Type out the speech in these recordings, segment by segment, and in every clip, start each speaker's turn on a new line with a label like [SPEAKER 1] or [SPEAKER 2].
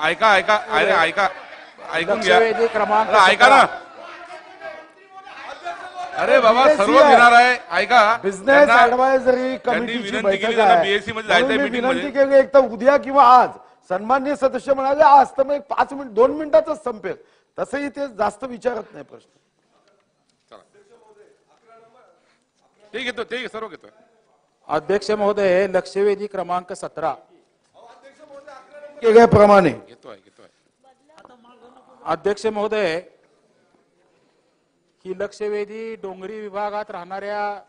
[SPEAKER 1] ऐका ऐका अरे ऐका ऐकून घ्या.
[SPEAKER 2] क्रमांक
[SPEAKER 1] अरे ऐका ना. अरे बाबा सर्व
[SPEAKER 3] आहे.
[SPEAKER 1] घेणार आहे. ऐका.
[SPEAKER 3] बिझनेस
[SPEAKER 1] त्यांना-
[SPEAKER 3] ऍडवायझरी
[SPEAKER 1] त्यांनी
[SPEAKER 3] कमिटीची
[SPEAKER 1] विनंती
[SPEAKER 3] बैठक
[SPEAKER 1] केली त्यांना
[SPEAKER 3] आहे.
[SPEAKER 1] BSc मध्ये जायचंय
[SPEAKER 3] मी
[SPEAKER 1] meeting
[SPEAKER 3] विनंती
[SPEAKER 1] मध्ये.
[SPEAKER 3] केली एक तर उद्या किंवा आज सन्मान्य सदस्य म्हणाले आज तर मग एक पाच मिनिट दोन मिनिटातच संपेल. तसंही ते जास्त विचारत नाही प्रश्न.
[SPEAKER 1] ते घेतो ते सर्व घेतो.
[SPEAKER 2] अध्यक्ष महोदय लक्षवेधी क्रमांक सतरा.
[SPEAKER 3] केल्याप्रमाणे
[SPEAKER 2] अध्यक्ष महोदय ही लक्षवेधी डोंगरी विभागात राहणाऱ्या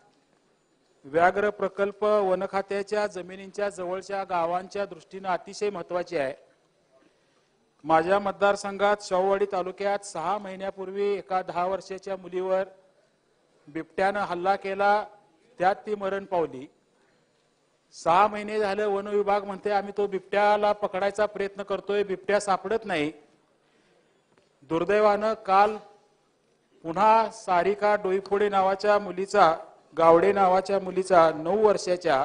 [SPEAKER 2] व्याघ्र प्रकल्प वनखात्याच्या जमिनींच्या जवळच्या गावांच्या दृष्टीनं अतिशय महत्वाची आहे. माझ्या मतदारसंघात शाहूवाडी तालुक्यात सहा महिन्यापूर्वी एका दहा वर्षाच्या मुलीवर बिबट्यानं हल्ला केला त्यात ती मरण पावली. सहा महिने झाले वन विभाग म्हणते आम्ही तो बिबट्याला पकडायचा प्रयत्न करतोय बिबट्या सापडत नाही. दुर्दैवानं काल पुन्हा सारिका डोईफोडे नावाच्या मुलीचा गावडे नावाच्या मुलीचा नऊ वर्षाच्या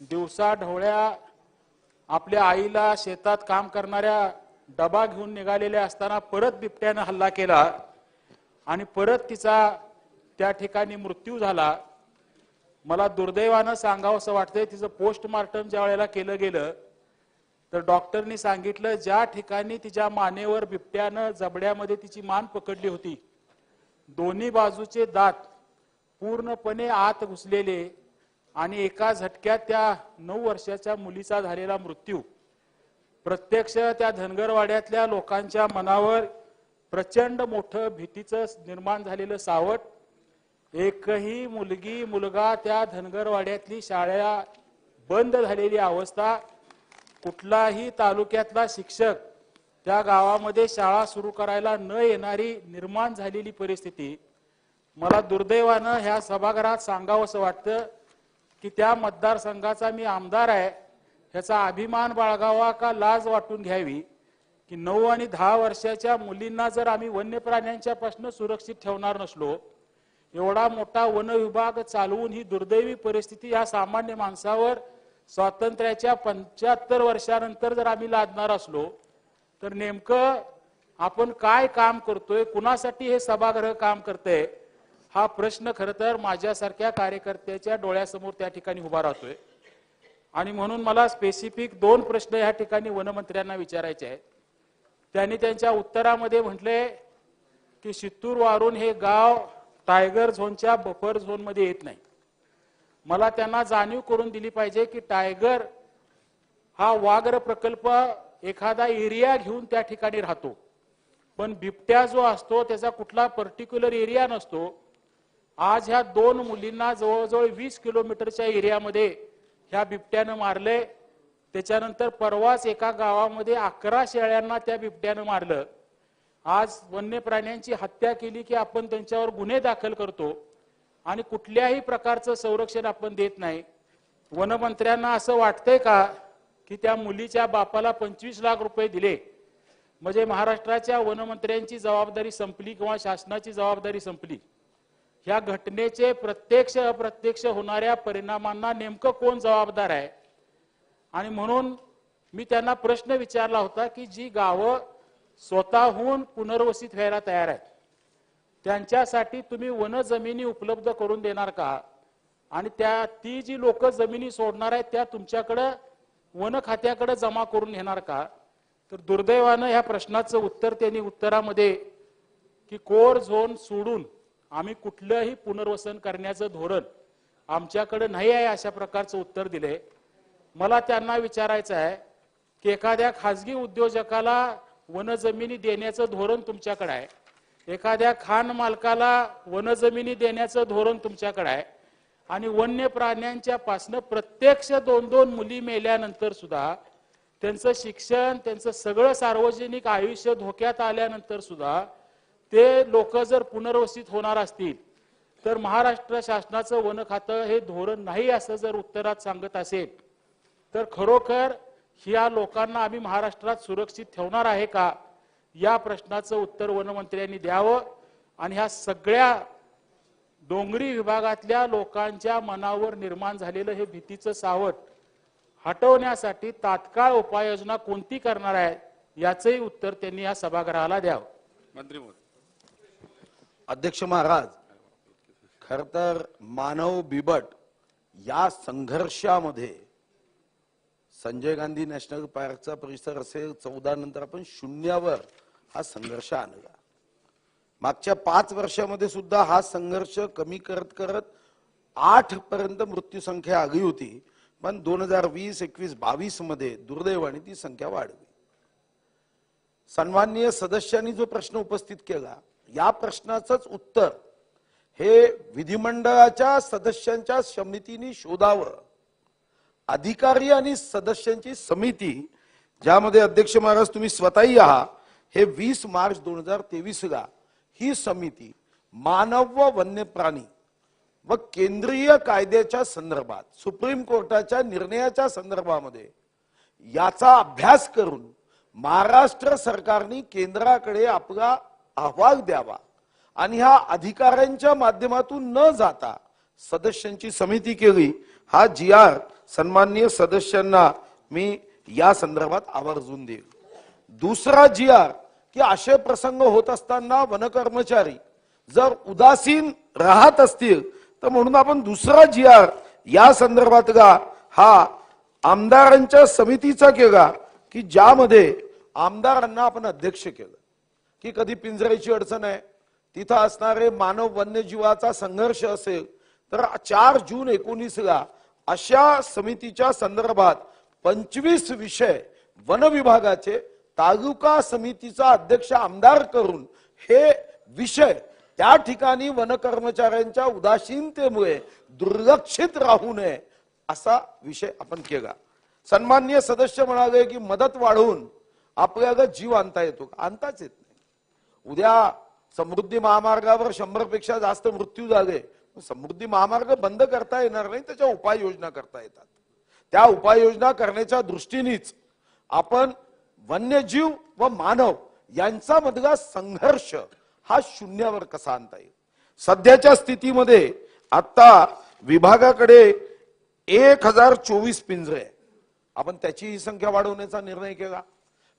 [SPEAKER 2] दिवसा ढवळ्या आपल्या आईला शेतात काम करणाऱ्या डबा घेऊन निघालेल्या असताना परत बिबट्यानं हल्ला केला आणि परत तिचा त्या ठिकाणी मृत्यू झाला. मला दुर्दैवानं सांगावं असं वाटतंय तिचं पोस्टमार्टम ज्या वेळेला केलं गेलं तर डॉक्टरनी सांगितलं ज्या ठिकाणी तिच्या मानेवर बिबट्यानं जबड्यामध्ये तिची मान पकडली होती दोन्ही बाजूचे दात पूर्णपणे आत घुसलेले आणि एका झटक्यात त्या नऊ वर्षाच्या मुलीचा झालेला मृत्यू. प्रत्यक्ष त्या धनगरवाड्यातल्या लोकांच्या मनावर प्रचंड मोठं भीतीचं निर्माण झालेलं सावट एकही मुलगी मुलगा त्या धनगरवाड्यातली शाळा बंद झालेली अवस्था कुठलाही तालुक्यातला शिक्षक त्या गावामध्ये शाळा सुरू करायला न येणारी निर्माण झालेली परिस्थिती मला दुर्दैवानं ह्या सभागृहात सांगावं असं वाटतं की त्या मतदारसंघाचा मी आमदार आहे ह्याचा अभिमान बाळगावा का लाज वाटून घ्यावी की नऊ आणि दहा वर्षाच्या मुलींना जर आम्ही वन्य प्राण्यांच्या प्रश्न सुरक्षित ठेवणार नसलो एवढा मोठा वन विभाग चालवून ही दुर्दैवी परिस्थिती या सामान्य माणसावर स्वातंत्र्याच्या पंच्याहत्तर वर्षानंतर जर आम्ही लादणार असलो तर नेमकं आपण काय काम करतोय कुणासाठी हे सभागृह काम करतंय हा प्रश्न खर तर माझ्यासारख्या कार्यकर्त्याच्या डोळ्यासमोर त्या ठिकाणी उभा राहतोय. आणि म्हणून मला स्पेसिफिक दोन प्रश्न या ठिकाणी वनमंत्र्यांना विचारायचे आहेत. त्यांनी त्यांच्या उत्तरामध्ये म्हटले की शित्तूर वारून हे गाव टायगर झोनच्या बफर झोनमध्ये येत नाही. मला त्यांना जाणीव करून दिली पाहिजे की टायगर हा वाघर प्रकल्प एखादा एरिया घेऊन त्या ठिकाणी राहतो. पण बिबट्या जो असतो त्याचा कुठला पर्टिक्युलर एरिया नसतो. आज ह्या दोन मुलींना जवळजवळ वीस किलोमीटरच्या एरियामध्ये ह्या बिबट्यानं मारले त्याच्यानंतर परवाच एका गावामध्ये अकरा शेळ्यांना त्या बिबट्यानं मारलं. आज वन्य प्राण्यांची हत्या केली की आपण त्यांच्यावर गुन्हे दाखल करतो आणि कुठल्याही प्रकारचं संरक्षण आपण देत नाही. वनमंत्र्यांना असं वाटतंय का की त्या मुलीच्या बापाला पंचवीस लाख रुपये दिले? म्हणजे महाराष्ट्राच्या वनमंत्र्यांची जबाबदारी संपली किंवा शासनाची जबाबदारी संपली? ह्या घटनेचे प्रत्यक्ष अप्रत्यक्ष होणाऱ्या परिणामांना नेमकं कोण जबाबदार आहे? आणि म्हणून मी त्यांना प्रश्न विचारला होता की जी गावं स्वतःहून पुनर्वसित व्हायला तयार आहेत. त्यांच्यासाठी तुम्ही वन जमिनी उपलब्ध करून देणार का? आणि त्या ती जी लोक जमिनी सोडणार आहेत त्या तुमच्याकडं वन खात्याकडे जमा करून घेणार का? तर दुर्दैवानं ह्या प्रश्नाचं उत्तर त्यांनी उत्तरामध्ये की कोर झोन सोडून आम्ही कुठलंही पुनर्वसन करण्याचं धोरण आमच्याकडे नाही आहे अशा प्रकारचं उत्तर दिले मला त्यांना विचारायचं आहे की एखाद्या खाजगी उद्योजकाला वनजमिनी देण्याचं धोरण तुमच्याकडे आहे. एखाद्या खान मालकाला वनजमिनी देण्याचं धोरण तुमच्याकडे आहे. आणि वन्य प्राण्यांच्या पासनं प्रत्यक्ष दोन दोन मुली मेल्यानंतर सुद्धा त्यांचं शिक्षण त्यांचं सगळं सार्वजनिक आयुष्य धोक्यात आल्यानंतर सुद्धा ते लोक जर पुनर्वसित होणार असतील तर महाराष्ट्र शासनाचं वन खातं हे धोरण नाही असं जर उत्तरात सांगत असेल तर खरोखर ह्या लोकांना आम्ही महाराष्ट्रात सुरक्षित ठेवणार आहे का? या प्रश्नाचं उत्तर वनमंत्र्यांनी द्यावं. आणि ह्या सगळ्या डोंगरी विभागातल्या लोकांच्या मनावर निर्माण झालेलं हे भीतीचं सावट हटवण्यासाठी तात्काळ उपाययोजना कोणती करणार आहे याचंही उत्तर त्यांनी या सभागृहाला द्यावं.
[SPEAKER 1] मंत्री महोदय
[SPEAKER 3] अध्यक्ष महाराज खर तर मानव बिबट या संघर्षामध्ये संजय गांधी नॅशनल पार्कचा परिसर असेल चौदा नंतर आपण शून्यावर हा संघर्ष आणला मागच्या पाच वर्षामध्ये सुद्धा हा संघर्ष कमी करत करत आठ पर्यंत मृत्यू संख्या आली होती. पण दोन हजार वीस एकवीस बावीसमध्ये दुर्दैवाने ती संख्या वाढली. सन्माननीय सदस्यांनी जो प्रश्न उपस्थित केला या प्रश्नाचंच उत्तर हे विधिमंडळाच्या सदस्यांच्या समितीने शोधावं. अधिकारी आणि सदस्यांची समिती ज्यामध्ये अध्यक्ष महाराज तुम्ही स्वतःही आहात हे वीस मार्च दोन हजार तेवीस ला ही समिती मानव व वन्य प्राणी व केंद्रीय कायद्याच्या संदर्भात सुप्रीम कोर्टाच्या निर्णयाच्या संदर्भामध्ये याचा अभ्यास करून महाराष्ट्र सरकारने केंद्राकडे आपला अहवाल द्यावा आणि ह्या अधिकाऱ्यांच्या माध्यमातून न जाता सदस्यांची समिती केली. हा जी आर सन्माननीय सदस्यांना मी या संदर्भात आवर्जून देईल. दुसरा जी आर की असे प्रसंग होत असताना वनकर्मचारी जर उदासीन राहत असतील तर म्हणून आपण दुसरा जी आर या संदर्भातला हा आमदारांच्या समितीचा केला की ज्यामध्ये आमदारांना आपण अध्यक्ष केलं. की कधी पिंजऱ्याची अडचण आहे तिथं असणारे मानव वन्यजीवाचा संघर्ष असेल तर चार जून एकोणीसला अशा समितीच्या संदर्भात पंचवीस विषय वन विभागाचे तालुका समितीचा अध्यक्ष आमदार करून हे विषय त्या ठिकाणी वन कर्मचाऱ्यांच्या उदासीनतेमुळे दुर्लक्षित राहू नये असा विषय आपण केला. सन्माननीय सदस्य म्हणाले की मदत वाढवून आपल्याला जीव आणता येतो आणताच येत नाही. उद्या समृद्धी महामार्गावर शंभरपेक्षा जास्त मृत्यू झाले समृद्धी महामार्ग बंद करता येणार नाही त्याच्या उपाययोजना करता येतात. त्या उपाययोजना करण्याच्या दृष्टीनेच आपण वन्यजीव व मानव यांचा मधला संघर्ष हा शून्यावर कसा आणता येईल? सध्याच्या स्थितीमध्ये आता विभागाकडे एक हजार चोवीस पिंजरे आपण त्याची ही संख्या वाढवण्याचा निर्णय केला.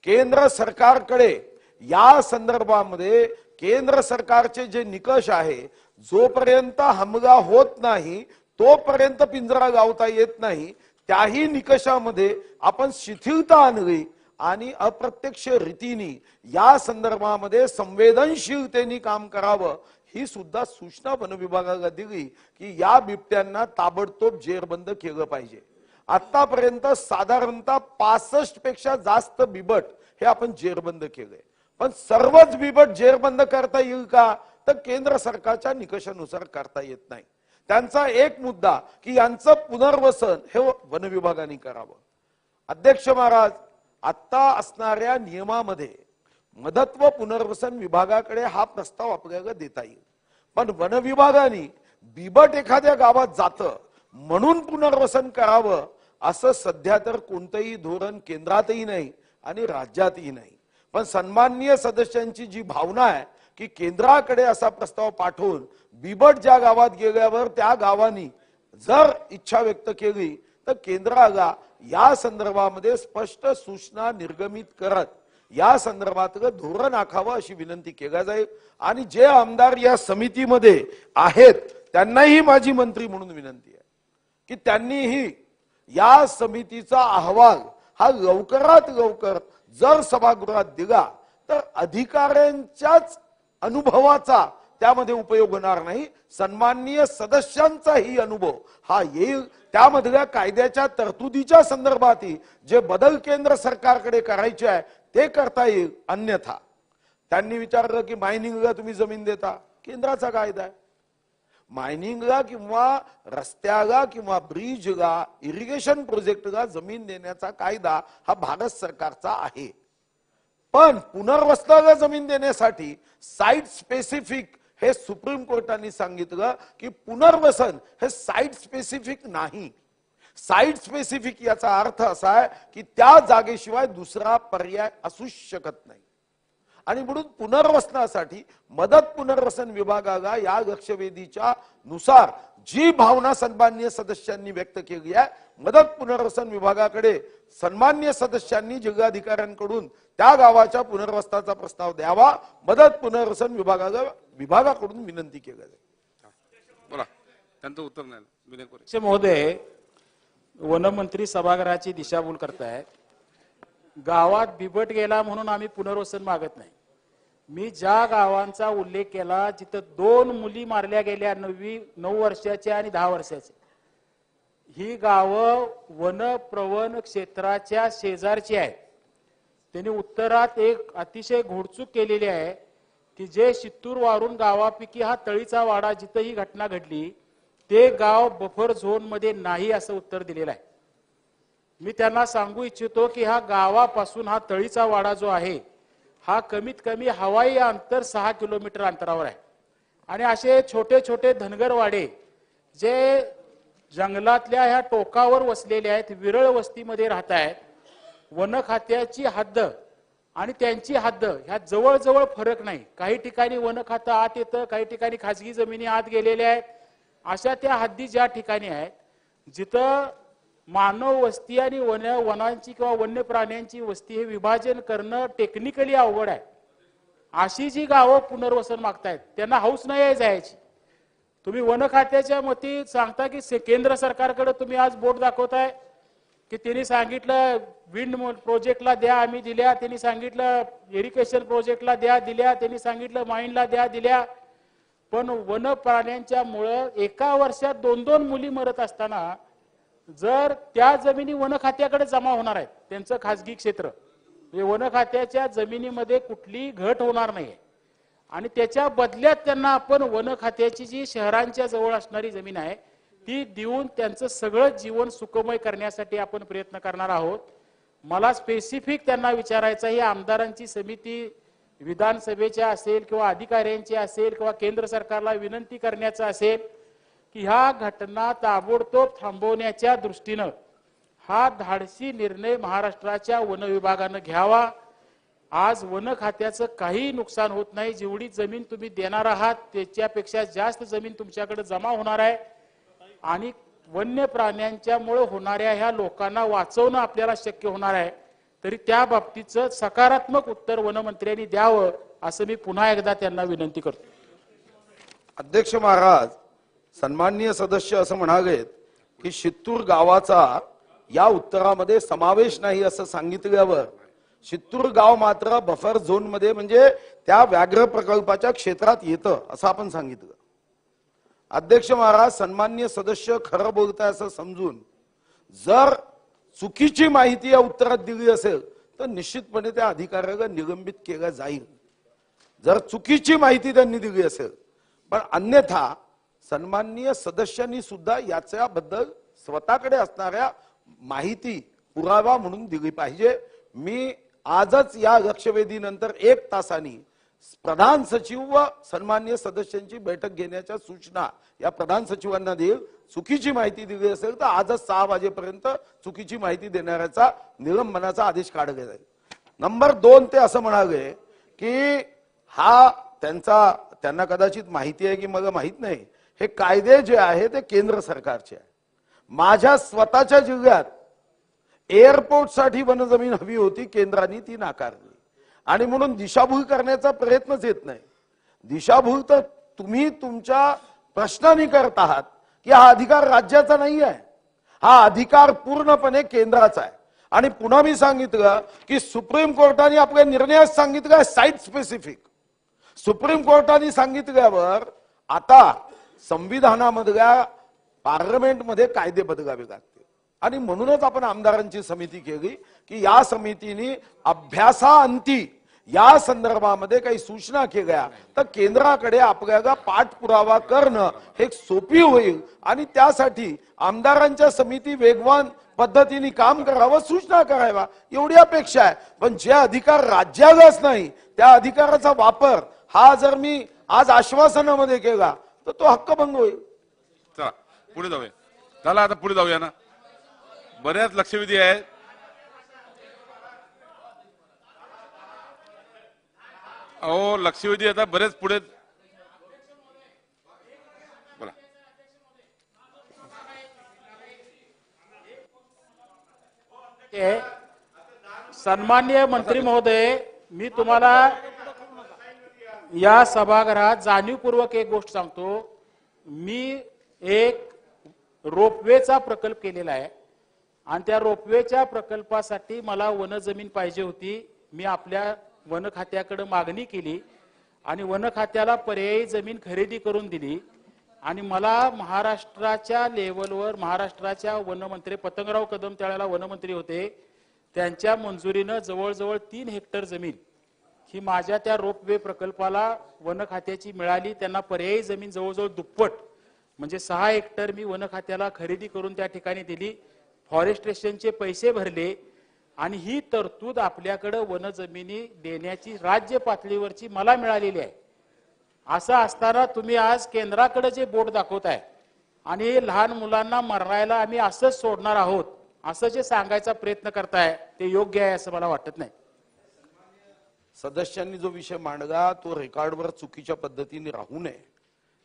[SPEAKER 3] केंद्र सरकारकडे या संदर्भामध्ये केंद्र सरकारचे जे निकष आहे जोपर्यंत हमला होत नाही तोपर्यंत पिंजरा गावता येत नाही त्याही निकषामध्ये आपण शिथिलता आणली आणि अप्रत्यक्ष रीतीने या संदर्भामध्ये संवेदनशीलतेने काम करावं ही सुद्धा सूचना वन विभागाला दिली की या बिबट्यांना ताबडतोब जेरबंद केलं पाहिजे. आतापर्यंत साधारणतः पासष्टपेक्षा जास्त बिबट हे आपण जेरबंद केलंय पण सर्वच बिबट जेरबंद करता येईल का? तर केंद्र सरकारच्या निकषानुसार करता येत नाही. त्यांचा एक मुद्दा की यांचं पुनर्वसन हे वन विभागाने करावं. अध्यक्ष महाराज आता असणाऱ्या नियमामध्ये मदत व पुनर्वसन विभागाकडे हा प्रस्ताव आपल्याला देता येईल. पण वन विभागाने बिबट एखाद्या गावात जातं म्हणून पुनर्वसन करावं असं सध्या तर कोणतंही धोरण केंद्रातही नाही आणि राज्यातही नाही. पण सन्माननीय सदस्यांची जी भावना आहे की केंद्राकडे असा प्रस्ताव पाठवून बिबट ज्या गावात गेल्यावर त्या गावानी जर इच्छा व्यक्त केली तर केंद्राला या संदर्भामध्ये स्पष्ट सूचना निर्गमित करत या संदर्भातलं धोरण आखावं अशी विनंती केल्या जाईल. आणि जे आमदार या समितीमध्ये आहेत त्यांनाही माझी मंत्री म्हणून विनंती आहे की त्यांनीही या समितीचा अहवाल हा लवकरात लवकर जर सभागृहात दिला तर अधिकाऱ्यांच्याच अनुभवाचा त्यामध्ये उपयोग होणार नाही. सन्माननीय सदस्यांचाही अनुभव. हा येईल. त्यामधल्या कायद्याच्या तरतुदीच्या संदर्भातही जे बदल केंद्र सरकारकडे करायचे आहे ते करता येईल. अन्यथा. त्यांनी विचारलं की मायनिंगला तुम्ही जमीन देता? केंद्राचा कायदा आहे. मायनिंगला किंवा रस्त्याला किंवा ब्रिजला इरिगेशन प्रोजेक्टला जमीन देण्याचा कायदा हा भारत सरकारचा आहे. पण पुनर्वसनाला जमीन देण्यासाठी साईट स्पेसिफिक हे सुप्रीम कोर्टाने सांगितलं की पुनर्वसन हे साईट स्पेसिफिक नाही. साईट स्पेसिफिक याचा अर्थ असा आहे की त्या जागेशिवाय दुसरा पर्याय असू शकत नाही. आणि म्हणून पुनर्वसनासाठी मदत पुनर्वसन विभागाला या लक्षवेधीच्या नुसार जी भावना सन्मान्य सदस्यांनी व्यक्त केली आहे मदत पुनर्वसन विभागाकडे सन्मान्य सदस्यांनी जिल्हाधिकाऱ्यांकडून त्या गावाच्या पुनर्वसनाचा प्रस्ताव द्यावा. मदत पुनर्वसन विभागाला विभागाकडून विनंती केली जाईल
[SPEAKER 1] बोला. त्यांचं उत्तर नाही.
[SPEAKER 2] महोदय वनमंत्री सभागृहाची दिशाभूल करतायत. गावात बिबट गेला म्हणून आम्ही पुनर्वसन मागत नाही. मी ज्या गावांचा उल्लेख केला जिथं दोन मुली मारल्या गेल्या नववी नऊ वर्षाच्या आणि दहा वर्षाच्या ही गावं वन प्रवन क्षेत्राच्या शेजारची आहेत. त्यांनी उत्तरात एक अतिशय घोडचूक केलेली आहे की जे शित्तूर वारून गावापैकी हा तळीचा वाडा जिथं ही घटना घडली ते गाव बफर झोनमध्ये नाही असं उत्तर दिलेलं आहे. मी त्यांना सांगू इच्छितो की हा गावापासून हा तळीचा वाडा जो आहे हा कमीत कमी हवाई अंतर सहा किलोमीटर अंतरावर आहे. आणि असे छोटे छोटे धनगरवाडे जे जंगलातल्या ह्या टोकावर वसलेले आहेत विरळ वस्तीमध्ये राहत आहेत वन खात्याची हद्द आणि त्यांची हद्द ह्या जवळजवळ फरक नाही. काही ठिकाणी वन खातं आत येतं काही ठिकाणी खाजगी जमिनी आत गेलेल्या आहेत. अशा त्या हद्दी ज्या ठिकाणी आहेत जिथं मानव वस्ती आणि वन वनांची किंवा वन्य प्राण्यांची वस्ती हे विभाजन करणं टेक्निकली अवघड आहे. अशी जी गावं पुनर्वसन मागतायत त्यांना हौस नाही आहे जायची. तुम्ही वन खात्याच्या मती सांगता की केंद्र सरकारकडे तुम्ही आज बोट दाखवताय की त्यांनी सांगितलं विंड प्रोजेक्टला द्या आम्ही दिल्या त्यांनी सांगितलं इरिगेशन प्रोजेक्टला द्या दिल्या त्यांनी सांगितलं माइंडला द्या दिल्या. पण वन प्राण्यांच्या मुळे एका वर्षात दोन दोन मुली मरत असताना जर त्या जमिनी वन खात्याकडे जमा होणार आहेत त्यांचं खासगी क्षेत्र म्हणजे वन खात्याच्या जमिनीमध्ये कुठलीही घट होणार नाही आणि त्याच्या बदल्यात त्यांना आपण वन खात्याची जी शहरांच्या जवळ असणारी जमीन आहे ती देऊन त्यांचं सगळं जीवन सुखमय करण्यासाठी आपण प्रयत्न करणार आहोत. मला स्पेसिफिक त्यांना विचारायचं ही आमदारांची समिती विधानसभेच्या असेल किंवा अधिकाऱ्यांची असेल किंवा केंद्र सरकारला विनंती करण्याचं असेल की ह्या घटना ताबडतोब थांबवण्याच्या दृष्टीनं हा धाडसी निर्णय महाराष्ट्राच्या वन विभागानं घ्यावा. आज वन खात्याचं काही नुकसान होत नाही. जेवढी जमीन तुम्ही देणार आहात त्याच्यापेक्षा जास्त जमीन तुमच्याकडे जमा होणार आहे. आणि वन्य प्राण्यांच्यामुळे होणाऱ्या ह्या लोकांना वाचवणं आपल्याला शक्य होणार आहे. तरी त्या बाबतीचं सकारात्मक उत्तर वनमंत्र्यांनी द्यावं असं मी पुन्हा एकदा त्यांना विनंती करतो.
[SPEAKER 3] अध्यक्ष महाराज सन्माननीय सदस्य असं म्हणालेत की शित्तूर गावाचा या उत्तरामध्ये समावेश नाही असं सांगितल्यावर शित्तूर गाव मात्र बफर झोनमध्ये म्हणजे त्या व्याघ्र प्रकल्पाच्या क्षेत्रात येतं असं आपण सांगितलं. अध्यक्ष महाराज सन्माननीय सदस्य खरं बोलताय असं समजून जर चुकीची माहिती या उत्तरात दिली असेल तर निश्चितपणे त्या अधिकाऱ्याला निलंबित केलं जाईल. जर चुकीची माहिती त्यांनी दिली असेल पण अन्यथा सन्माननीय सदस्यांनी सुद्धा याच्याबद्दल स्वतःकडे असणाऱ्या माहिती पुरावा म्हणून दिली पाहिजे. मी आजच या लक्षवेधीनंतर एक तासानी प्रधान सचिव व सन्मान्य सदस्यांची बैठक घेण्याच्या सूचना या प्रधान सचिवांना देईल. चुकीची माहिती दिली असेल तर आजच सहा वाजेपर्यंत चुकीची माहिती देणाऱ्याचा निलंबनाचा आदेश काढला जाईल. नंबर दोन ते असं म्हणाले की हा त्यांचा त्यांना कदाचित माहिती आहे की मला माहीत नाही हे कायदे जे आहे ते केंद्र सरकारचे आहे. माझ्या स्वतःच्या जिल्ह्यात एअरपोर्टसाठी वनजमीन हवी होती केंद्राने ती नाकारली. आणि म्हणून दिशाभूल करण्याचा प्रयत्नच येत नाही. दिशाभूल तर तुम्ही तुमच्या प्रश्नाने करत आहात की हा अधिकार राज्याचा नाही आहे. हा अधिकार पूर्णपणे केंद्राचा आहे. आणि पुन्हा मी सांगितलं की सुप्रीम कोर्टाने आपल्या निर्णयात सांगितलं साईट स्पेसिफिक. सुप्रीम कोर्टाने सांगितल्यावर आता संविधानामधल्या पार्लमेंटमध्ये कायदे बदलावे लागते आणि म्हणूनच आपण आमदारांची समिती केली की या समितीने अभ्यासाअंती या संदर्भामध्ये काही सूचना केल्या. तर केंद्राकडे आपल्याला पाठपुरावा करणं हे सोपी होईल. आणि त्यासाठी आमदारांच्या समिती वेगवान पद्धतीने काम करावं सूचना कराव्या एवढी अपेक्षा आहे. पण जे अधिकार राज्यालाच नाही त्या अधिकाराचा वापर हा जर मी आज आश्वासनामध्ये केला तर तो हक्कभंग होईल.
[SPEAKER 1] चला पुढे जाऊया. चला आता पुढे जाऊया ना? बऱ्याच लक्षवेधी आहेत. अहो लक्षवेधी आता बरेच पुढे. बोला.
[SPEAKER 2] सन्मान्य मंत्री महोदय मी तुम्हाला या सभागृहात जाणीवपूर्वक एक गोष्ट सांगतो. मी एक रोपवेचा प्रकल्प केलेला आहे. आणि त्या रोपवेच्या प्रकल्पासाठी मला वन जमीन पाहिजे होती. मी आपल्या वन खात्याकडे मागणी केली. आणि वन खात्याला पर्यायी जमीन खरेदी करून दिली. आणि मला महाराष्ट्राच्या लेवलवर महाराष्ट्राच्या वनमंत्री पतंगराव कदम त्यावेळेला वनमंत्री होते. त्यांच्या मंजुरीनं जवळजवळ तीन हेक्टर जमीन ही माझ्या त्या रोपवे प्रकल्पाला वन खात्याची मिळाली त्यांना पर्यायी जमीन जवळजवळ दुप्पट म्हणजे सहा हेक्टर मी वन खात्याला खरेदी करून त्या ठिकाणी दिली. फॉरेस्टेशनचे पैसे भरले आणि ही तरतूद आपल्याकडं वन जमिनी देण्याची राज्य पातळीवरची मला मिळालेली आहे. असं असताना तुम्ही आज केंद्राकडे जे बोट दाखवताय आणि लहान मुलांना मरायला आम्ही असंच सोडणार आहोत असं जे सांगायचा प्रयत्न करताय ते योग्य आहे असं मला वाटत नाही.
[SPEAKER 3] सदस्यांनी जो विषय मांडला तो रेकॉर्डवर चुकीच्या पद्धतीने राहू नये.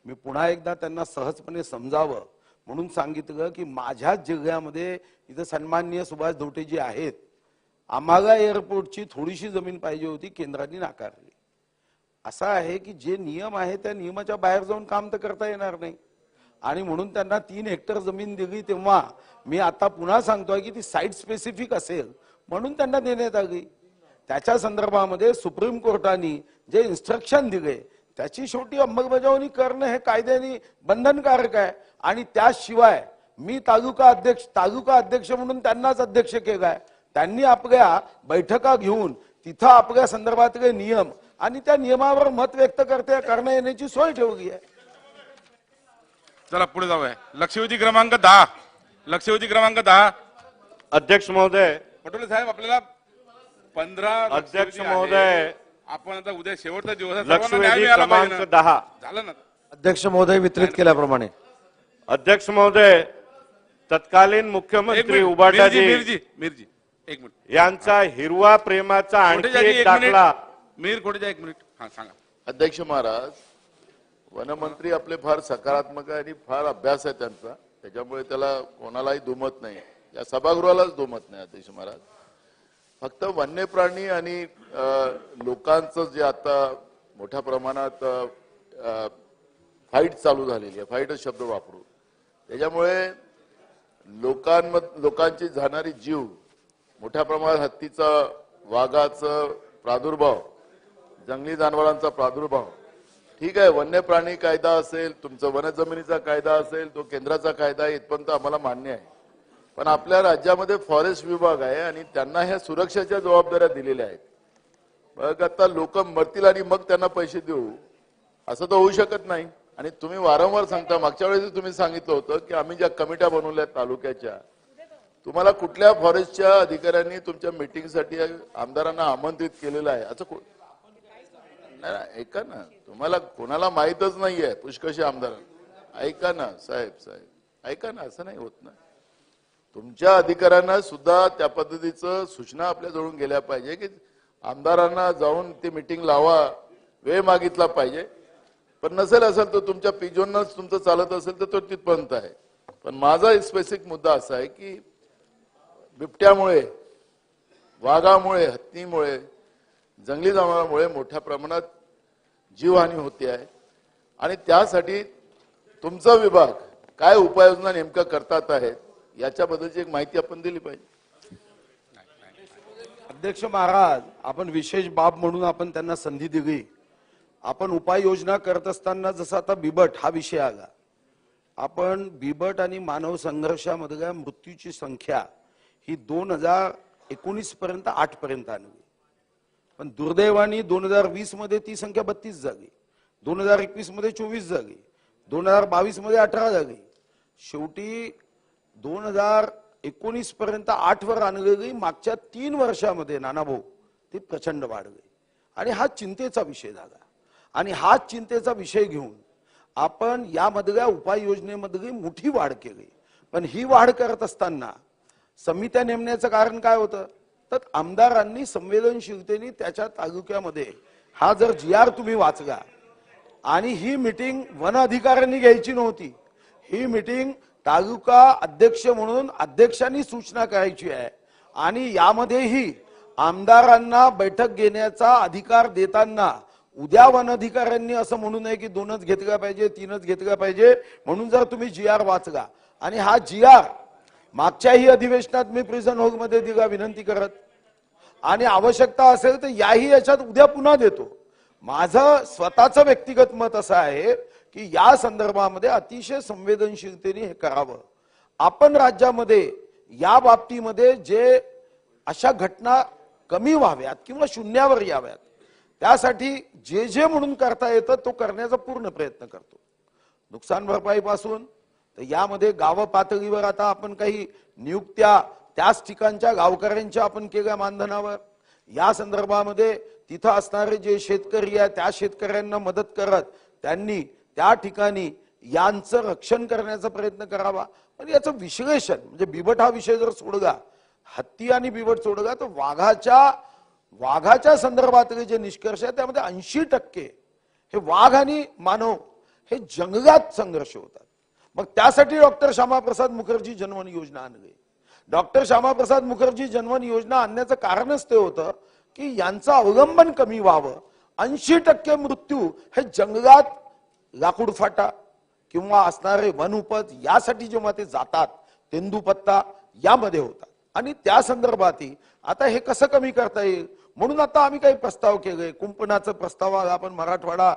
[SPEAKER 3] मी पुन्हा एकदा त्यांना सहजपणे समजावं म्हणून सांगितलं की माझ्याच जिल्ह्यामध्ये इथं सन्माननीय सुभाष धोटे जे आहेत. आम्हाला एअरपोर्टची थोडीशी जमीन पाहिजे होती केंद्राने नाकारली. असं आहे की जे नियम आहे त्या नियमाच्या बाहेर जाऊन काम तर करता येणार नाही. आणि म्हणून त्यांना तीन हेक्टर जमीन दिली तेव्हा मी आता पुन्हा सांगतोय की ती साईट स्पेसिफिक असेल म्हणून त्यांना देण्यात आली. त्याच्या संदर्भामध्ये सुप्रीम कोर्टाने जे इन्स्ट्रक्शन दिले त्याची शेवटी अंमलबजावणी करणं हे कायद्याने बंधनकारक आहे. आणि त्याशिवाय मी तालुका अध्यक्ष तालुका अध्यक्ष म्हणून त्यांनाच अध्यक्ष केलाय त्यांनी आपल्या बैठका घेऊन तिथं आपल्या संदर्भातले नियम आणि त्या नियमावर मत व्यक्त करते करणं येण्याची सोय ठेवली आहे.
[SPEAKER 1] चला पुढे जाऊया. लक्षवेधी क्रमांक दहा. लक्षवेधी क्रमांक दहा.
[SPEAKER 4] अध्यक्ष महोदय.
[SPEAKER 1] पटोले साहेब आपल्याला पंधरा
[SPEAKER 4] अध्यक्ष. महोदय,
[SPEAKER 1] आपण आता उद्या शेवटचा दिवस
[SPEAKER 4] लक्षवेधी क्रमांक. दहा.
[SPEAKER 1] झालं ना.
[SPEAKER 5] अध्यक्ष महोदय वितरित केल्याप्रमाणे.
[SPEAKER 4] अध्यक्ष महोदय तत्कालीन मुख्यमंत्री. उबाटाजी
[SPEAKER 1] मिरजी मिरजी एक मिनिट.
[SPEAKER 4] यांचा हिरवा प्रेमाचा आणखी
[SPEAKER 1] एक
[SPEAKER 4] दाखला.
[SPEAKER 1] मिनिट. मीर खोटेजा एक मिनिट. हा सांगा.
[SPEAKER 6] अध्यक्ष महाराज वनमंत्री आपले फार सकारात्मक आहे आणि फार अभ्यास आहे त्यांचा. त्याच्यामुळे त्याला कोणालाही दुमत नाही. या सभागृहालाच दुमत नाही अध्यक्ष महाराज. फक्त वन्य प्राणी आणि लोकांचं जे आता मोठ्या प्रमाणात फाईट चालू झालेली आहे फाईटच शब्द वापरू. त्याच्यामुळे लोकांमध लोकांची जाणारी जीव मोठ्या प्रमाणात हत्तीचा वाघाचं प्रादुर्भाव जंगली जनावरांचा प्रादुर्भाव ठीक आहे वन्य प्राणी कायदा असेल तुमचा वन जमिनीचा कायदा असेल तो केंद्राचा कायदा आहे इथपर्यंत आम्हाला मान्य आहे. पण आपल्या राज्यामध्ये फॉरेस्ट विभाग आहे आणि त्यांना ह्या सुरक्षेच्या जबाबदाऱ्या दिलेल्या आहेत. मग आता लोक मरतील आणि मग त्यांना पैसे देऊ. असं तर होऊ शकत नाही. आणि तुम्ही वारंवार सांगता मागच्या वेळेस तुम्ही सांगितलं होतं की आम्ही ज्या कमिट्या बनवल्या तालुक्याच्या तुम्हाला कुठल्या फॉरेस्टच्या अधिकाऱ्यांनी तुमच्या मिटिंगसाठी आमदारांना आमंत्रित केलेलं आहे? असं नाही, ऐका ना. तुम्हाला कोणाला माहीतच नाहीये पुष्कशी आमदार ऐका ना साहेब साहेब. ऐका ना असं नाही होत ना. तुमच्या अधिकाऱ्यांना सुद्धा त्या पद्धतीचं सूचना आपल्या जवळून गेल्या पाहिजे की आमदारांना जाऊन ती मिटिंग लावा वेळ मागितला पाहिजे. पण नसेल असेल तर तुमच्या पिजोनच तुमचं चालत असेल तर तो तिथपर्यंत आहे. पण माझा स्पेसिफिक मुद्दा असा आहे की बिबट्यामुळे वाघामुळे हत्तीमुळे जंगली जनावरांमुळे मोठ्या प्रमाणात जीवहानी होते आहे. आणि त्यासाठी तुमचा विभाग काय उपाययोजना नेमकं करतात आहेत याच्याबद्दलची एक माहिती आपण दिली पाहिजे.
[SPEAKER 3] अध्यक्ष महाराज आपण विशेष बाब म्हणून आपण त्यांना संधी दिली. आपण उपाययोजना करत असताना जसं आता बिबट हा विषय आला. आपण बिबट आणि मानव संघर्षामधल्या मृत्यूची संख्या ही दोन हजार एकोणीस पर्यंत आठ पर्यंत आणली. पण दुर्दैवाने दोन हजार वीसमध्ये ती संख्या बत्तीस झाली. दोन हजार एकवीसमध्ये चोवीस झाली. दोन हजार बावीसमध्ये अठरा झाली. शेवटी दोन हजार एकोणीस पर्यंत आठ वर आणलेली मागच्या तीन वर्षामध्ये नाना भाऊ ती प्रचंड वाढली आणि हा चिंतेचा विषय झाला. आणि हा चिंतेचा विषय घेऊन आपण यामधल्या उपाययोजनेमधली मोठी वाढ केली. पण ही वाढ करत असताना समित्या नेमण्याचं कारण काय होतं? तर आमदारांनी संवेदनशीलतेने त्याच्या तालुक्यामध्ये हा जर जी आर तुम्ही वाचला आणि ही मिटिंग वन अधिकाऱ्यांनी घ्यायची नव्हती ही मिटिंग तालुका अध्यक्ष म्हणून अध्यक्षांनी सूचना करायची आहे. आणि यामध्येही आमदारांना बैठक घेण्याचा अधिकार देताना उद्या वन अधिकाऱ्यांनी असं म्हणू नये की दोनच घेतल्या पाहिजे तीनच घेतल्या पाहिजे म्हणून जर तुम्ही जी आर वाचला. आणि हा जी आर मागच्याही अधिवेशनात मी प्रिझन होलमध्ये दिला विनंती करत. आणि आवश्यकता असेल तर याही याच्यात उद्या पुन्हा देतो. माझं स्वतःचं व्यक्तिगत मत असं आहे की या संदर्भामध्ये अतिशय संवेदनशीलतेने हे करावं. आपण राज्यामध्ये या बाबतीमध्ये जे अशा घटना कमी व्हाव्यात किंवा शून्यावर याव्यात त्यासाठी जे जे म्हणून करता येतं तो करण्याचा पूर्ण प्रयत्न करतो. नुकसान भरपाईपासून तर यामध्ये गाव पातळीवर आता आपण काही नियुक्त्या त्याच ठिकाणच्या गावकऱ्यांच्या आपण केल्या मानधनावर. या संदर्भामध्ये तिथं असणारे जे शेतकरी आहे त्या शेतकऱ्यांना मदत करत त्यांनी त्या ठिकाणी यांचं रक्षण करण्याचा प्रयत्न करावा. पण याचं विश्लेषण म्हणजे बिबट हा विषय जर सोडगा हत्ती आणि बिबट सोडगा तर वाघाच्या वाघाच्या संदर्भातले जे निष्कर्ष आहेत त्यामध्ये ऐंशी टक्के हे वाघ आणि मानव हे जंगलात संघर्ष होतात. मग त्यासाठी डॉक्टर श्यामाप्रसाद मुखर्जी जनवन योजना आणली. डॉक्टर श्यामाप्रसाद मुखर्जी जनवन योजना आणण्याचं कारणच ते होतं की यांचं अवलंबन कमी व्हावं. ऐंशी टक्के मृत्यू हे जंगलात लाकूड फाटा किंवा असणारे वनउपज यासाठी जेव्हा ते जातात तेंदूपत्ता यामध्ये होतात. आणि त्या संदर्भातही आता हे कसं कमी करता येईल? म्हणून आता आम्ही काही प्रस्ताव केले. कुंपणाचं प्रस्तावाला आपण मराठवाडा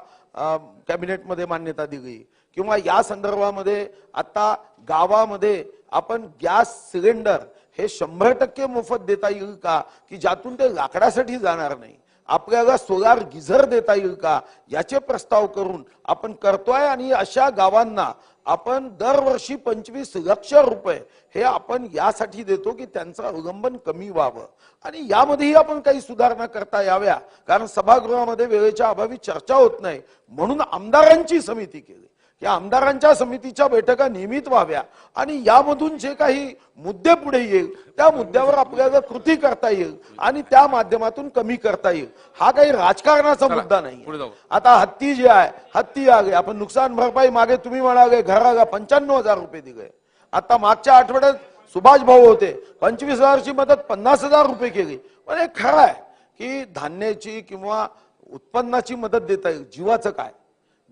[SPEAKER 3] कॅबिनेटमध्ये मान्यता दिली. किंवा या संदर्भामध्ये आता गावामध्ये आपण गॅस सिलेंडर हे शंभर टक्के मोफत देता येईल का? की ज्यातून ते लाकडासाठी जाणार नाही? आपल्याला सोलार गिझर देता येईल का? याचे प्रस्ताव करून आपण करतोय आणि अशा गावांना आपण दरवर्षी पंचवीस लक्ष रुपये हे आपण यासाठी देतो की त्यांचं अवलंबन कमी व्हावं. आणि यामध्येही आपण काही सुधारणा करता याव्या. कारण सभागृहामध्ये वेळेच्या अभावी चर्चा होत नाही. म्हणून आमदारांची समिती केली. या आमदारांच्या समितीच्या बैठका नियमित व्हाव्या. आणि यामधून जे काही मुद्दे पुढे येईल त्या मुद्द्यावर आपल्याला कृती करता येईल आणि त्या माध्यमातून कमी करता येईल. हा काही राजकारणाचा मुद्दा नाही. आता हत्ती जे आहे हत्ती आगे आपण नुकसान भरपाई मागे तुम्ही म्हणाले घराला पंच्याण्णव हजार रुपये दिले आता मागच्या आठवड्यात सुभाष भाऊ होते पंचवीस हजारची मदत पन्नास हजार रुपये केली. पण हे खरं आहे की धान्याची किंवा उत्पन्नाची मदत देता येईल. जीवाचं काय?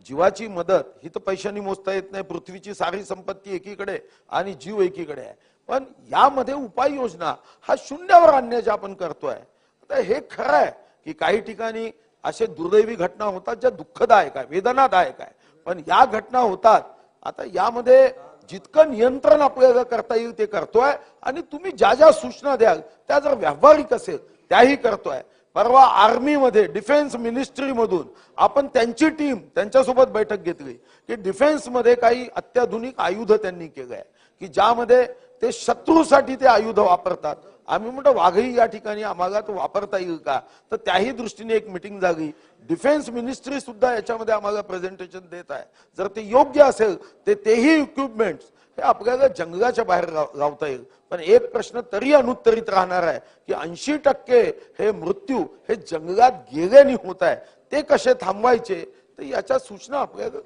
[SPEAKER 3] जीवाची मदत ही तर पैशांनी मोजता येत नाही पृथ्वीची सारी संपत्ती एकीकडे आणि जीव एकीकडे आहे. पण यामध्ये उपाययोजना हा शून्यावर आणण्याचे आपण करतोय. आता हे खरं आहे की काही ठिकाणी असे दुर्दैवी घटना होतात ज्या दुःखदायक आहे वेदनादायक आहे. पण या घटना होतात. आता यामध्ये जितकं नियंत्रण आपल्याला करता येईल ते करतोय. आणि तुम्ही ज्या ज्या सूचना द्याल त्या जर व्यावहारिक असेल त्याही करतोय. परवा आर्मीमध्ये डिफेन्स मिनिस्ट्रीमधून आपण त्यांची टीम त्यांच्यासोबत बैठक घेतली की डिफेन्समध्ये काही अत्याधुनिक आयुध त्यांनी केलंय. की ज्यामध्ये ते शत्रूसाठी ते आयुध वापरतात. आम्ही म्हणतो वाघही या ठिकाणी आम्हाला तो वापरता येईल का? तर त्याही दृष्टीने एक मिटिंग झाली. डिफेन्स मिनिस्ट्री सुद्धा याच्यामध्ये आम्हाला प्रेझेंटेशन देत आहे. जर ते योग्य असेल ते तेही इक्विपमेंट्स हे आपल्याला जंगलाच्या बाहेर लाव- लावता येईल. पण एक प्रश्न तरी अनुत्तरित राहणार आहे की ऐंशी टक्के हे मृत्यू हे जंगलात गेल्याने होत आहे. ते कसे थांबवायचे? तर याच्या सूचना आपल्याला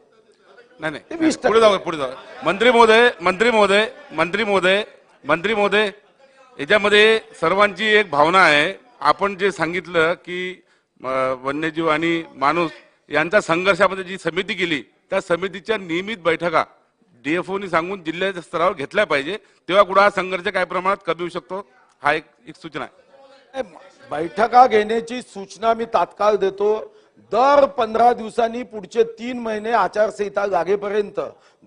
[SPEAKER 1] नाही नाही.
[SPEAKER 3] 20%
[SPEAKER 1] पुढे जाऊ पुढे जाऊ मंत्री महोदय मंत्री महोदय मंत्री महोदय मंत्री महोदय याच्यामध्ये सर्वांची एक भावना आहे. आपण जे सांगितलं की वन्यजीव आणि माणूस यांच्या संघर्षामध्ये जी समिती केली त्या समितीच्या नियमित बैठका डीएफओनी सांगून जिल्ह्याच्या स्तरावर घेतल्या पाहिजे. तेव्हा कुठं हा संघर्ष काही प्रमाणात कमी होऊ शकतो? हा एक एक सूचना आहे.
[SPEAKER 3] बैठका घेण्याची सूचना मी तात्काळ देतो. दर पंधरा दिवसांनी पुढचे तीन महिने आचारसंहिता लागेपर्यंत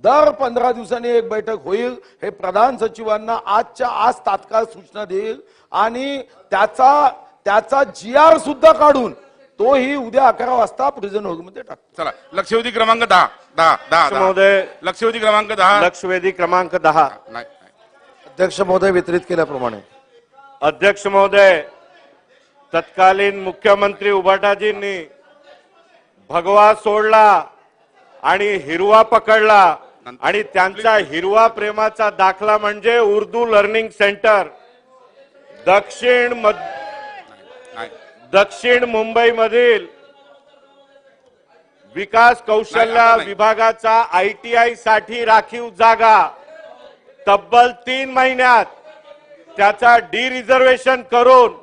[SPEAKER 3] दर पंधरा दिवसांनी एक बैठक होईल हे प्रधान सचिवांना आजच्या आज तात्काळ सूचना देईल. आणि त्याचा त्याचा जी आर सुद्धा काढून तोही उद्या अकरा वाजता प्रिझनमध्ये टाक
[SPEAKER 1] चला लक्षवेधी क्रमांक दहा दहा दहा
[SPEAKER 4] महोदय
[SPEAKER 1] लक्षवेधी क्रमांक दहा.
[SPEAKER 4] लक्षवेधी क्रमांक दहा.
[SPEAKER 1] नाही.
[SPEAKER 5] अध्यक्ष महोदय वितरित केल्याप्रमाणे.
[SPEAKER 4] अध्यक्ष महोदय तत्कालीन मुख्यमंत्री उबाटाजींनी भगवा सोडला आणि हिरवा पकडला आणि त्यांचा हिरवा प्रेमाचा दाखला म्हणजे उर्दू लर्निंग सेंटर. दक्षिण मध
[SPEAKER 1] नाही
[SPEAKER 4] दक्षिण मुंबईमधील विकास कौशल्य. विभागाचा आयटीआयसाठी राखीव जागा तब्बल तीन महिन्यात त्याचा डी रिझर्वेशन करून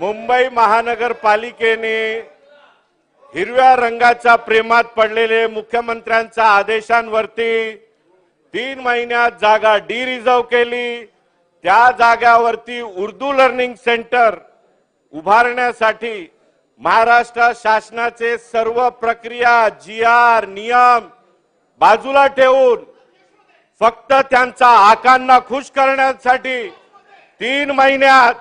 [SPEAKER 4] मुंबई महानगरपालिकेने हिरव्या रंगाच्या प्रेमात पडलेले मुख्यमंत्र्यांच्या आदेशांवरती तीन महिन्यात जागा डी रिझर्व केली त्या जाग्यावरती उर्दू लर्निंग सेंटर उभारण्यासाठी महाराष्ट्र शासनाचे सर्व प्रक्रिया जी आर नियम बाजूला ठेवून फक्त त्यांचा आकांना खुश करण्यासाठी तीन महिन्यात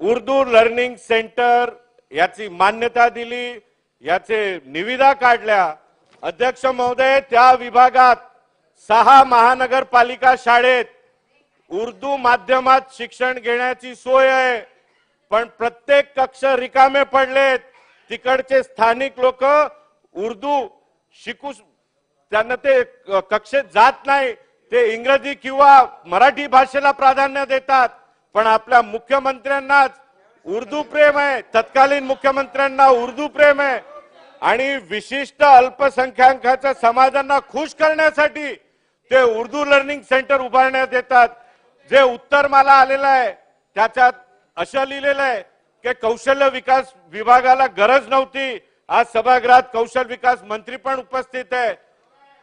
[SPEAKER 4] उर्दू लर्निंग सेंटर याची मान्यता दिली याचे निविदा काढल्या. अध्यक्ष महोदय त्या विभागात सहा महानगरपालिका शाळेत उर्दू माध्यमात शिक्षण घेण्याची सोय आहे. पण प्रत्येक कक्ष रिकामे पडलेत. तिकडचे स्थानिक लोक उर्दू शिकू त्यांना ते कक्षेत जात नाही. ते इंग्रजी किंवा मराठी भाषेला प्राधान्य देतात. पण आपल्या मुख्यमंत्र्यांनाच उर्दू प्रेम आहे. तत्कालीन मुख्यमंत्र्यांना उर्दू प्रेम आहे. आणि विशिष्ट अल्पसंख्याकाच्या समाजांना खुश करण्यासाठी ते उर्दू लर्निंग सेंटर उभारण्यात येतात. जे उत्तर मला आलेलं आहे त्याच्यात असं लिहिलेलं आहे की कौशल्य विकास विभागाला गरज नव्हती. आज सभागृहात कौशल विकास मंत्री पण उपस्थित आहे.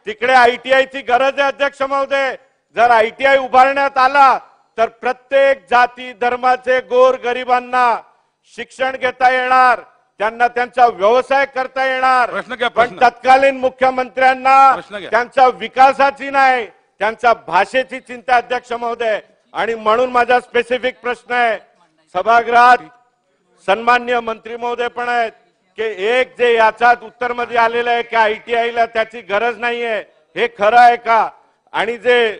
[SPEAKER 4] तिकडे आयटीआयची गरज आहे अध्यक्ष महोदय. जर आयटीआय उभारण्यात आला तर प्रत्येक जाती धर्माचे गोर गरिबांना शिक्षण घेता येणार. त्यांना त्यांचा व्यवसाय करता येणार. पण. तत्कालीन मुख्यमंत्र्यांना. त्यांच्या विकासाची नाही त्यांच्या भाषेची चिंता अध्यक्ष महोदय. आणि म्हणून माझा स्पेसिफिक प्रश्न आहे सभागृहात सन्मान्य मंत्री महोदय पण आहेत की एक जे याच्यात उत्तरमध्ये आलेलं आहे की आयटीआयला त्याची गरज नाहीये हे खरं आहे का? आणि जे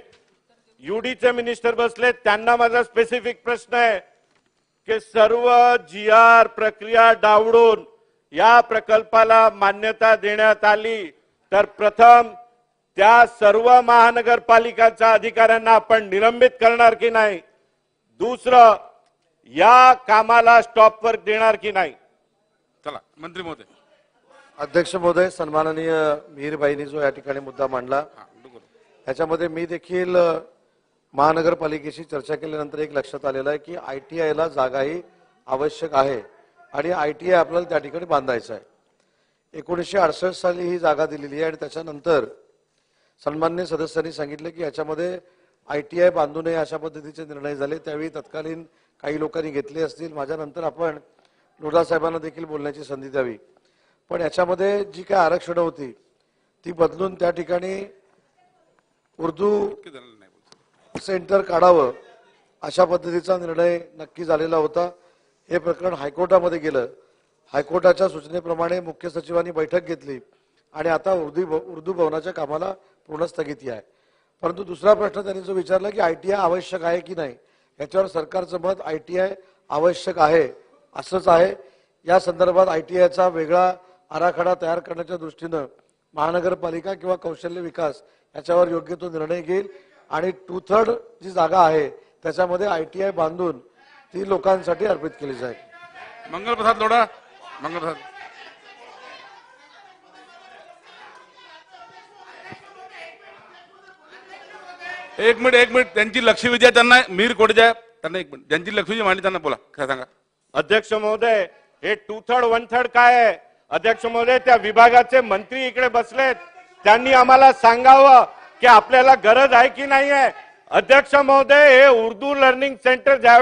[SPEAKER 4] युडीचे मिनिस्टर बसले त्यांना माझा स्पेसिफिक प्रश्न आहे की सर्व जी आर प्रक्रिया डावडून या प्रकल्पाला मान्यता देण्यात आली तर प्रथम त्या सर्व महानगरपालिकाच्या अधिकाऱ्यांना आपण निलंबित करणार की नाही? दुसरं या कामाला स्टॉप वर्क देणार की नाही?
[SPEAKER 1] चला मंत्री महोदय.
[SPEAKER 5] अध्यक्ष महोदय सन्माननीय मिहीरबाईंनी जो या ठिकाणी मुद्दा मांडला
[SPEAKER 1] हा, डुकर.
[SPEAKER 5] याच्यामध्ये मी देखील महानगरपालिकेशी चर्चा केल्यानंतर एक लक्षात आलेलं आहे की आय टी आयला जागाही आवश्यक आहे आणि आय टी आय आपल्याला त्या ठिकाणी बांधायचं आहे. एकोणीसशे अडसष्ट साली ही जागा दिलेली आहे आणि त्याच्यानंतर सन्मान्य सदस्यांनी सांगितलं की याच्यामध्ये आय टी आय बांधू नये अशा पद्धतीचे निर्णय झाले. त्यावेळी तत्कालीन काही लोकांनी घेतले असतील. माझ्यानंतर आपण लोढा साहेबांना देखील बोलण्याची संधी द्यावी. पण याच्यामध्ये जी काय आरक्षणं होती ती बदलून त्या ठिकाणी उर्दू सेंटर काढावं अशा पद्धतीचा निर्णय नक्की झालेला होता. हे प्रकरण हायकोर्टामध्ये गेलं. हायकोर्टाच्या सूचनेप्रमाणे मुख्य सचिवांनी बैठक घेतली आणि आता उर्दू उर्दू भवनाच्या कामाला पूर्ण स्थगिती आहे. परंतु दुसरा प्रश्न त्यांनी जो विचारला की आय टी आय आवश्यक आहे की नाही याच्यावर सरकारचं मत आय टी आय आवश्यक आहे असंच आहे. या संदर्भात आय टी आयचा वेगळा आराखडा तयार करण्याच्या दृष्टीनं महानगरपालिका किंवा कौशल्य विकास याच्यावर योग्य तो निर्णय घेईल. आणि टू थर्ड जी जागा आहे त्याच्यामध्ये आय टी आय बांधून ती लोकांसाठी अर्पित केली जाईल.
[SPEAKER 1] मंगलप्रसाद लोडा मंगलप्रसाद. एक मिनिट एक मिनिट. त्यांची लक्षवेधी आहे त्यांना. मीर कोटजा त्यांना एक मिनिट. ज्यांची लक्षवेधी मांडली त्यांना बोला. काय सांगा.
[SPEAKER 4] अध्यक्ष महोदय हे टू थर्ड वन थर्ड काय आहे? अध्यक्ष महोदय त्या विभागाचे मंत्री इकडे बसलेत. त्यांनी आम्हाला सांगावं की आपल्याला गरज आहे की नाही आहे अध्यक्ष महोदय हे उर्दू लर्निंग सेंटर ज्या